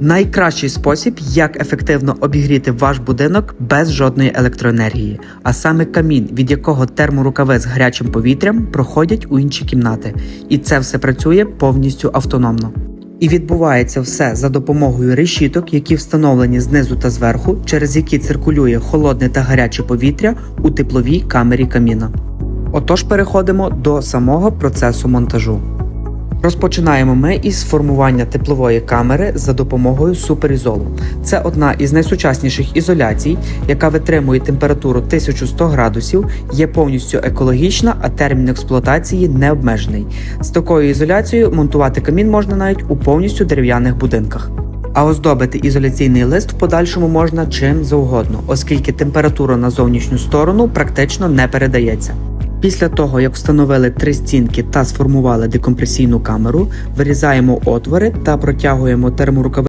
Найкращий спосіб, як ефективно обігріти ваш будинок без жодної електроенергії, а саме камін, від якого терморукави з гарячим повітрям проходять у інші кімнати, і це все працює повністю автономно. І відбувається все за допомогою решіток, які встановлені знизу та зверху, через які циркулює холодне та гаряче повітря у тепловій камері каміна. Отож, переходимо до самого процесу монтажу. Розпочинаємо ми із формування теплової камери за допомогою суперізолу. Це одна із найсучасніших ізоляцій, яка витримує температуру 1100 градусів, є повністю екологічна, а термін експлуатації не обмежений. З такою ізоляцією монтувати камін можна навіть у повністю дерев'яних будинках. А оздобити ізоляційний лист в подальшому можна чим завгодно, оскільки температура на зовнішню сторону практично не передається. Після того, як встановили три стінки та сформували декомпресійну камеру, вирізаємо отвори та протягуємо терморукави